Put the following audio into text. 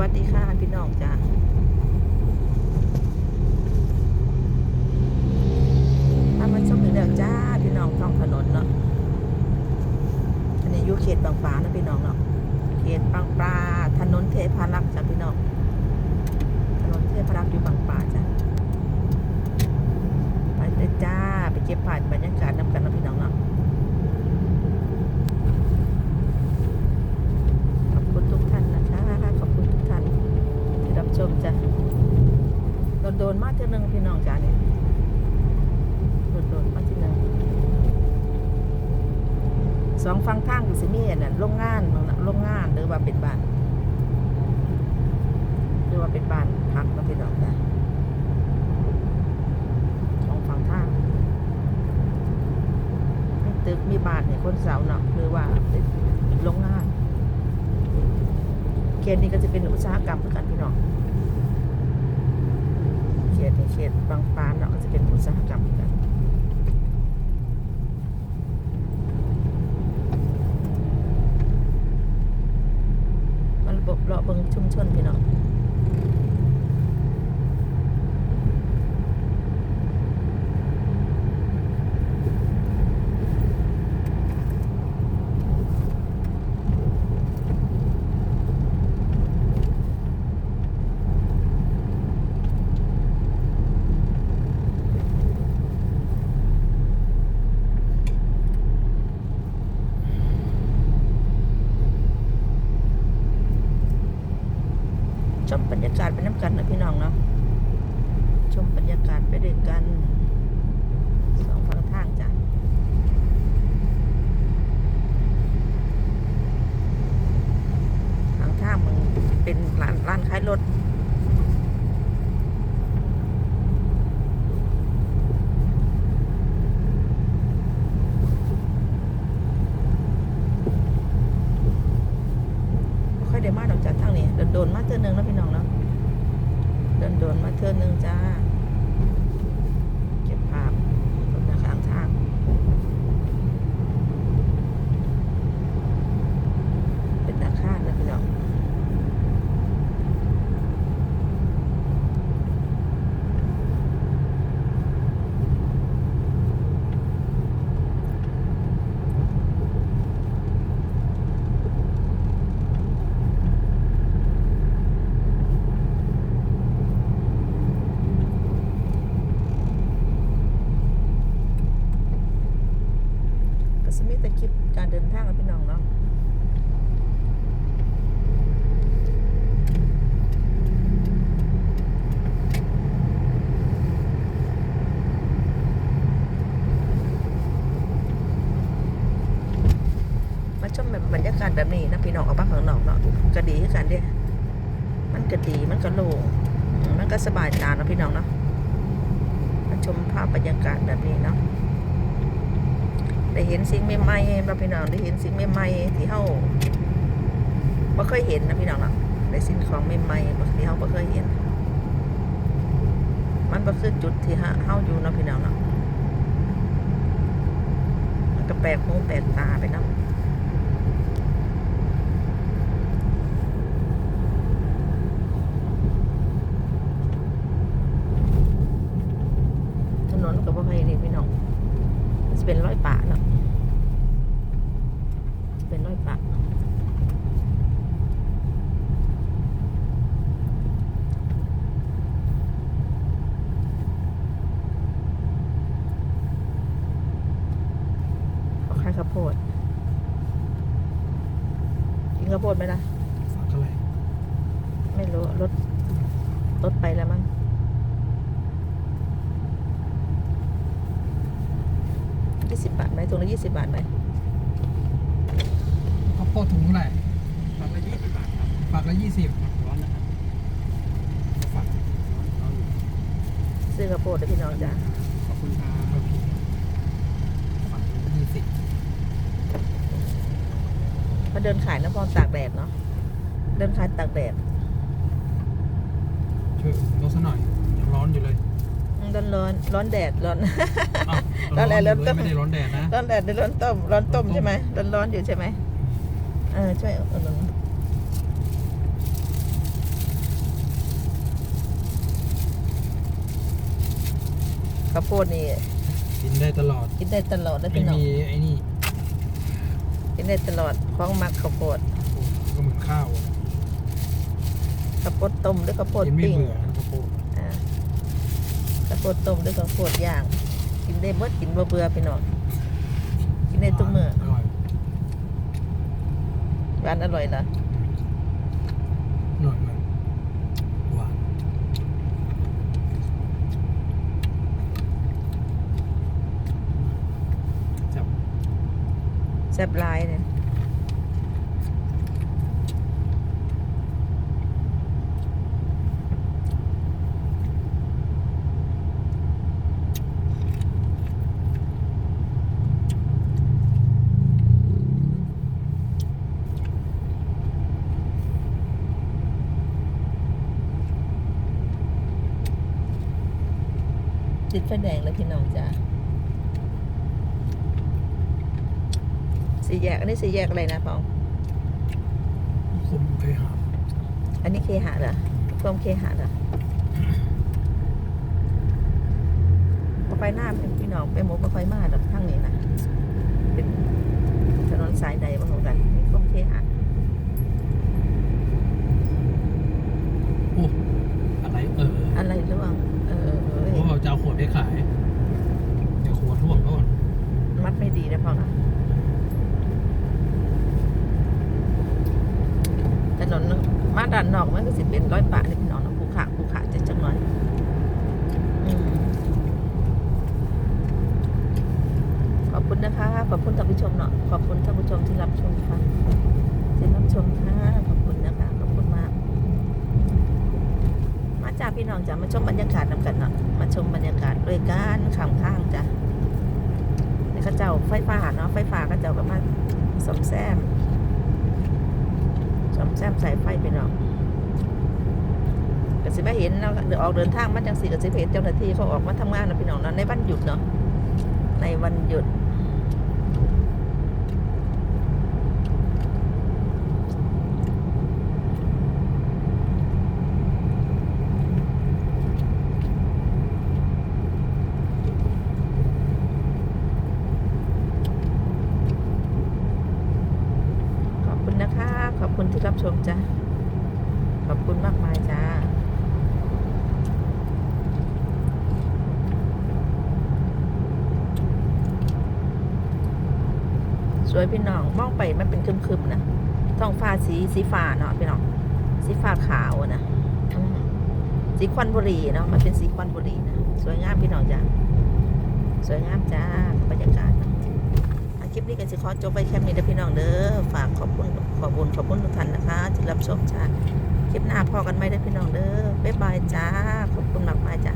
วัสดีค่ะพี่น้องจ้าถ้ามันชมถึงเรื่องจ้าพี่น้องท้องถนนเนาะอันนี้อยู่เขตบางปลานะพี่น้องเนาะเขตบางปลาถนนเทพารักษ์จ้ะพี่น้องถนนเทพารักษ์อยู่บางปลาจ้ะไปเลยจ้าไปเก็บผ่านบรรยากาศน้ำกันนะพี่น้องเนาะ ขอบคุณทุกท่านนะคะ ขอบคุณทุกท่านที่รับชมจ้ะ โดนมากเท่านึงพี่น้องจ้าเนี่ยโดนโดนมากที่นึงสองฟังทางอยู่สิมีอันน่ะโรงงานบางน่ะโรงงานหรือว่าเป็นบ้านหรือว่าเป็นบ้านพักนะพี่น้องจ้ะสองฟังทางมีตึกมีบ้านเนี่ยคนเสาเนาะหรือว่าเป็นโรงงานเขตนี้ก็จะเป็นอุตสาหกรรมเหมือนกันพี่น้อง เขตนี้เขตบางปานเนาะก็จะเป็นอุตสาหกรรมมันมันระบบเลาะเบิงชุมชนพี่น้อง ชมบรรยากาศไป นะพี่น้องเนาะชมบรรยากาศไปด้วยกันสองฝั่งทางจ้ะทางทางมันเป็นร้านร้านขายรถ บ่ค่อยได้มาดอกจากทางนี้โดนโดนๆมาเทื่อหนึงแล้วพี่น้องเนาะโดนโดนๆมาเทื่อหนึงจ้า เก็บภาพรถนะข้างทาง เป็นอาคารนะพี่น้องก็ส มีแต่คลิปการเดินทางนะพี่น้องเนาะมาชมแบบบรรยากาศแบบนี้นะพี่น้องออกมาข้างน้อกเนาะก็ดีกันเด้มันก็ดีมันก็โล่งมมันก็สบายตาเนาะพี่น้องเนาะมาชมภาพบรรยากาศแบบนี้เนาะ ได้เห็นสิ่งใหม่ๆเราพี่น้องได้เห็นสิ่งใหม่ๆที่เฮาบ่เคยเห็นนะพี่น้องเนาะได้สิ่งของใหม่ๆที่เฮาบ่เคยเห็น มันบ่คือจุดที่เฮาอยู่นะพี่น้องเนาะมันก็แปลกหูแปลกตาไปนาะ ถนนก็บ่ค่อยนี่พี่น้องจะ เป็นร้อยป่าเนาะจะเป็นร้อยป่าเขาขายข้าวโพดกินข้าวโพดไหมล่ะฝากอะไรไม่รู้รถรถไปแล้วมั้ง ยี่สิบบาทไหมถุงละยี่สิบบาทไหมข้าวโพดถุงเท่าไหร่ฝากละยี่สิบบาทครับฝากละยี่สิบร้อนนะครับฝากร้อนร้อนอยู่ซื้อกระโปรงเลยพี่น้องจ้ะขอบคุณครับโอเคฝากละยี่สิบมาเดินขายน้ำพรตากแดดเนาะเดินขายตากแดดช่วยลดซะหน่อยยังร้อนอยู่เลย ร้อนร้อนร้อนแดดร้อนร้อนแดดร้อนต้มไม่ได้ร้อนแดดนะร้อนแดดร้อนต้มร้อนต้มใช่ไหมร้อนร้อนอยู่ใช่ไหมเออช่วยอุดหนุข้าวโพดนี่กินได้ตลอดกินได้ตลอดแล้วพี่น้องไม่มีไอ้นี่กินได้ตลอดคล้องมักข้าวโพดก็เหมือนข้าวข้าวโพดต้มหรือข้าวโพดปิ้ง วดต้มหรือข้าวโพดย่าง กินได้หมดกินบ่เบื่อพี่น้องกินได้ทุกมื้ออร่อหวานอร่อยเหรออร่อยมากหวานจับแซ่บลายเนี่ย ติดไฟแดงแล้วพี่น้องจ้าสี่แยกอันนี้สี่แยกอะไรนะพองคมเคยหาอันนี้เคหะเหรอเพิ่มเคหะเหรอพอไปหน้าเป็นพี่น้องไปหมูไปไฟมาหรอกข้างนี้นะเป็นถนนสายใดบ้างของกันมีเพิ่มเคหะ โอ้อะไรเออ อะไรร่วง เออเอ้ย เพราะว่าจะเอาขวดไปขายเดี๋ยวขวดท่วมก่อน มัดไม่ดีนะพ่อนะถนนมาด้านนอกมันก็สิเป็น ร้อยปะนี่พี่น้องนะภูขาภูขาจะจังหน่อยขอบคุณนะคะ ขอบคุณท่านผู้ชมเนาะขอบคุณท่านผู้ชมที่รับชมค่ะที่รับชมค่ะขอบคุณนะคะขอบคุณมาก มาจ้าพี่น้องจ้ามาชมบรรยากาศนำกันเนาะมาชมบรรยากาศด้วยกันข้างข้างจ้ะนี่เขาเจ้าไฟฟ้าเนาะไฟฟ้าเขาเจ้าก็มาสมแซมสมแซมสายไฟพี่น้อง ก็สิมาเห็นเนาะเดี๋ยวออกเดินทางมาจังสี่ก็สิเห็นเจ้าหน้าที่เขาออกมาทำงานนะพี่น้องเนาะในวันหยุดเนาะในวันหยุด ขอบคุณนะคะ ขอบคุณที่รับชมจ้ะ ขอบคุณมากมายจ้า ส วยพี่น้องมองไปมันเป็นคึมๆนะท้องฟ้าสีสีฟ้าเนาะพี่น้องสีฟ้าขาวนะสีควันบุรีเนาะมันเป็นสีควันบุรีนะสวยงามพี่น้องจ้าสวยงามจ้าบรรยากาศนะคลิปนี้กันสิขอจบไปแค่นี้เด้อพี่น้องเด้อฝากขอบคุณขอบคุณขอบคุณทุกท่านนะคะที่รับชมจ้าคลิปหน้าพอกันไหมเด้พี่น้องเด้อบ๊ายบายจ้าขอบคุณมากมายจ้า